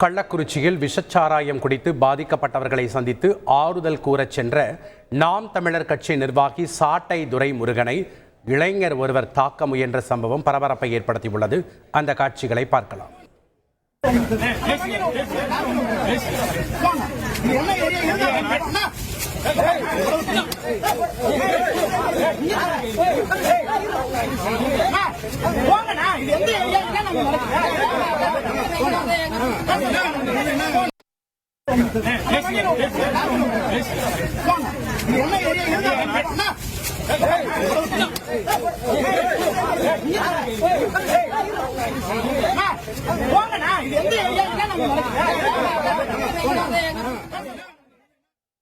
கள்ளக்குறிச்சியில் விஷச்சாராயம் குடித்து பாதிக்கப்பட்டவர்களை சந்தித்து ஆறுதல் கூறச் சென்ற நாம் தமிழர் கட்சி நிர்வாகி சாட்டை துரை முருகனை இளைஞர் ஒருவர் தாக்க முயன்ற சம்பவம் பரபரப்பை ஏற்படுத்தியுள்ளது அந்த காட்சிகளை பார்க்கலாம் போங்கண்ணா இது எந்த ஏரியா நம்ம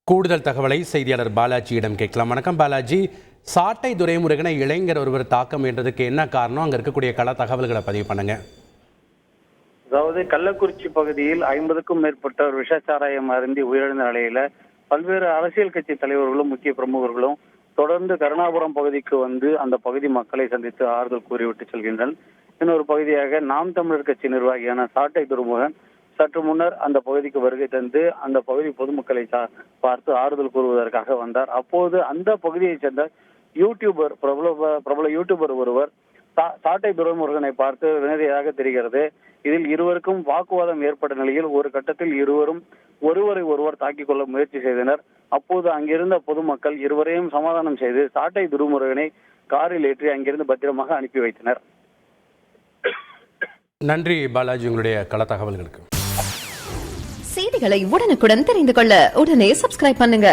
கூடுதல் தகவலை செய்தியாளர் பாலாஜியிடம் கேட்கலாம். வணக்கம் பாலாஜி. சாட்டை துரைமுருகனை இளைஞர் ஒருவர் தாக்கம் என்றதுக்கு என்ன காரணம்? அங்க இருக்கக்கூடிய கள தகவல்களை பதிவு பண்ணுங்க. அதாவது கள்ளக்குறிச்சி பகுதியில் ஐம்பதுக்கும் மேற்பட்டோர் விஷச்சாராயம் அருந்தி உயிரிழந்த நிலையில பல்வேறு அரசியல் கட்சி தலைவர்களும் முக்கிய பிரமுகர்களும் தொடர்ந்து கருணாபுரம் பகுதிக்கு வந்து அந்த பகுதி மக்களை சந்தித்து ஆறுதல் கூறிவிட்டு செல்கின்றனர். இன்னொரு பகுதியாக நாம் தமிழர் கட்சி நிர்வாகியான சாட்டை துருமுகன் சற்று முன்னர் அந்த பகுதிக்கு வருகை தந்து அந்த பகுதி பொதுமக்களை சா- பார்த்து ஆறுதல் கூறுவதற்காக வந்தார். அப்போது அந்த பகுதியைச் சேர்ந்த யூடியூபர் பிரபல பிரபல யூடியூபர் ஒருவர் சாட்டை துரைமுருகனை பார்த்து நேரடியாக தெரிகிறது. இதில் இருவருக்கும் வாக்குவாதம் ஏற்பட்ட நிலையில் ஒரு கட்டத்தில் இருவரும் ஒருவரை ஒருவர் தாக்கிக் கொள்ள முயற்சி செய்தனர். அப்போது அங்கிருந்த பொதுமக்கள் இருவரையும் சமாதானம் செய்து சாட்டை துருமுருகனை காரில் ஏற்றி அங்கிருந்து பத்திரமாக அனுப்பி வைத்தனர். நன்றி பாலாஜி உங்களுடைய கள தகவல்களுக்கு. செய்திகளை உடனுக்குடன் தெரிந்து கொள்ள உடனே சப்ஸ்கிரைப் பண்ணுங்க.